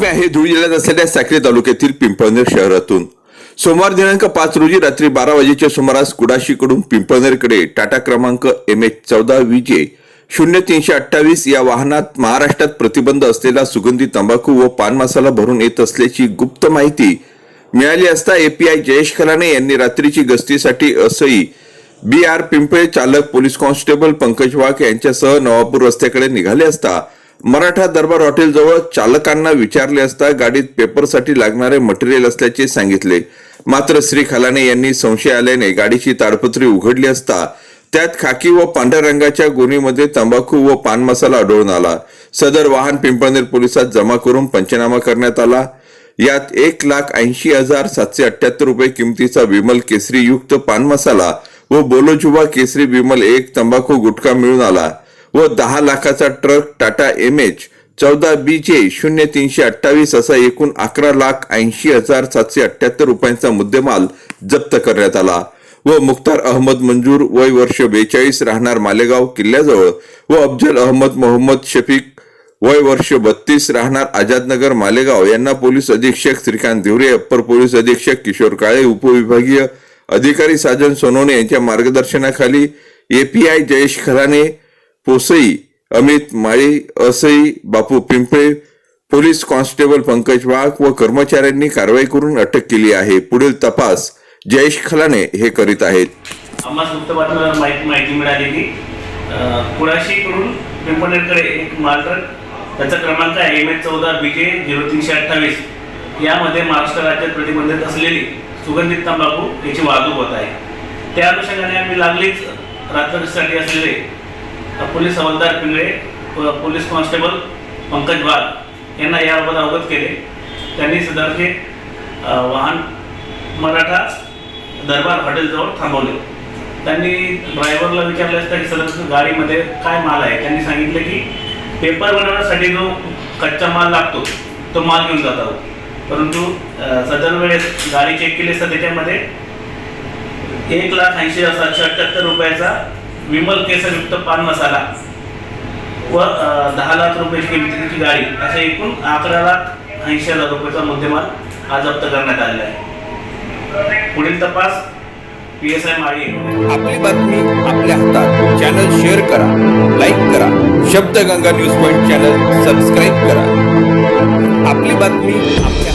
हे धुळे जिल्ह्यात असलेल्या साक्री तालुक्यातील पिंपळनेर शहरातून. सोमवार दिनांक पाच रोजी रात्री बारा वाजेच्या सुमारास कुडाशीकडून पिंपळनेरकडे टाटा क्रमांक एम एच चौदा विजे शून्य तीनशे अठ्ठावीस या वाहनात महाराष्ट्रात प्रतिबंध असलेला सुगंधी तंबाखू व पान मसाला भरून येत असल्याची गुप्त माहिती मिळाली असता एपीआय जयेश खलाने यांनी रात्रीची गस्तीसाठी असई बी आर पिंपळे चालक पोलीस कॉन्स्टेबल पंकज वाघ यांच्यासह नवापूर रस्त्याकडे निघाले असता मराठा दरबार हॉटेलजवळ चालकांना विचारले असता गाडीत पेपरसाठी लागणारे मटेरियल असल्याचे सांगितले. मात्र श्री खलाने यांनी संशय आल्याने गाडीची ताडपत्री उघडली असता त्यात खाकी व पांढऱ्या रंगाच्या गोणीमध्ये तंबाखू व पान मसाला आढळून आला. सदर वाहन पिंपळनेर पोलिसात जमा करून पंचनामा करण्यात आला. यात एक लाख ऐंशी हजार सातशे अठ्याहत्तर रुपये किमतीचा विमल केसरी युक्त पान मसाला व बोलोजुबा केसरी विमल एक तंबाखू गुटखा मिळून आला. व दहा लाखाचा ट्रक टाटा एम एच चौदा बी जे शून्य तीनशे अठ्ठावीस असा एकूण अकरा लाख ऐंशी हजार सातशे अठ्याहत्तर रुपयांचा मुद्देमाल जप्त करण्यात आला. व मुख्तार अहमद मंजूर वय वर्ष बेचाळीस राहणार मालेगाव किल्ल्याजवळ व अफजल अहमद मोहम्मद शफीक वय वर्ष बत्तीस राहणार आझादनगर मालेगाव. यांना पोलीस अधीक्षक श्रीकांत धिवरे अप्पर पोलीस अधीक्षक किशोर काळे उपविभागीय अधिकारी साजन सोनवणे यांच्या मार्गदर्शनाखाली एपीआय जयेश खराने पोसई अमित माळी असई बापू पिंपळे पोलीस कॉन्स्टेबल पंकज वाघ व कर्मचाऱ्यांनी कारवाई करून अटक केली आहे. पुढील तपास जयेश खलाने हे करीत आहेत. आम्हाला गुप्त बातमीला माहिती मिळाली की एक मालट्रक त्याचा क्रमांक आहे एम एच चौदा बी के झिरो तीनशे अठ्ठावीस. यामध्ये महाराष्ट्र राज्यात प्रतिबंधित असलेली सुगंधित तंबाखू याची वाहतूक होत आहे. त्या अनुषंगाने आम्ही लागलीच रात्रीसाठी असलेले पोलीस हवालदार पिंगळे पोलीस कॉन्स्टेबल पंकज वाघ यांना याबाबत अवगत केले. त्यांनी सदरचे वाहन मराठा दरबार हॉटेलजवळ थांबवले. त्यांनी ड्रायव्हरला विचारले असता की सदर गाडीमध्ये काय माल आहे? त्यांनी सांगितले की पेपर बनवण्यासाठी जो कच्चा माल लागतो तो माल घेऊन जात आहोत. परंतु सदर वेळेस गाडी चेक केली असता त्याच्यामध्ये एक लाख ऐंशी हजार सातशे अठ्ठ्याहत्तर रुपयाचा विमल केसरयुक्त पान मसाला व दहा लाख रुपये किमतीची गाडी अशा एकूण अकरा लाख ऐंशी हजार रुपयाचा मुद्देमाल आज जप्त करण्यात आलेला आहे. पुढील तपास पी एस आय माळी आपली बातमी आपल्या हातात. चॅनल शेअर करा लाईक करा. Shabdganga news point channel subscribe करा. आपली बातमी आपल्या